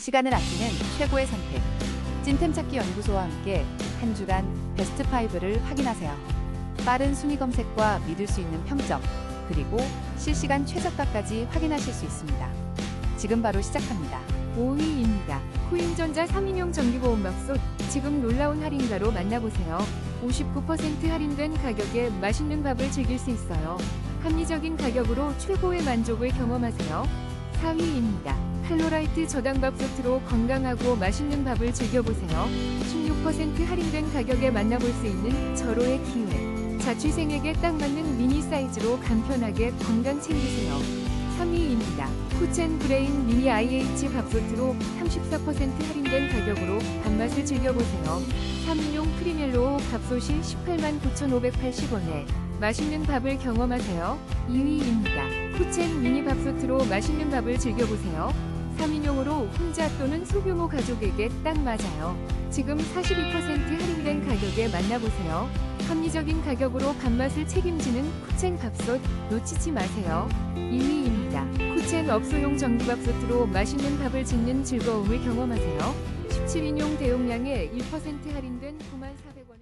시간을 아끼는 최고의 선택. 찐템 찾기 연구소와 함께 한 주간 베스트 5를 확인하세요. 빠른 순위 검색과 믿을 수 있는 평점, 그리고 실시간 최저가까지 확인하실 수 있습니다. 지금 바로 시작합니다. 5위입니다. 코인전자 3인용 전기보험밥솥 지금 놀라운 할인가로 만나보세요. 59% 할인된 가격에 맛있는 밥을 즐길 수 있어요. 합리적인 가격으로 최고의 만족을 경험하세요. 4위입니다. 칼로라이트 저당밥솥으로 건강하고 맛있는 밥을 즐겨보세요. 16% 할인된 가격에 만나볼 수 있는 절호의 기회. 자취생에게 딱 맞는 미니 사이즈로 간편하게 건강 챙기세요. 3위입니다. 코첸 브레인 미니 IH 밥솥으로 34% 할인된 가격으로 밥맛을 즐겨보세요. 3인용 프리멜로 밥솥이 18만 9,580원에 맛있는 밥을 경험하세요. 2위입니다. 코첸 미니 밥솥으로 맛있는 밥을 즐겨보세요. 3인용으로 혼자 또는 소규모 가족에게 딱 맞아요. 지금 42% 할인된 가격에 만나보세요. 합리적인 가격으로 밥맛을 책임지는 코첸 밥솥 놓치지 마세요. 2위입니다. 코첸 업소용 전기밥솥으로 맛있는 밥을 짓는 즐거움을 경험하세요. 17인용 대용량에 1% 할인된 9만 4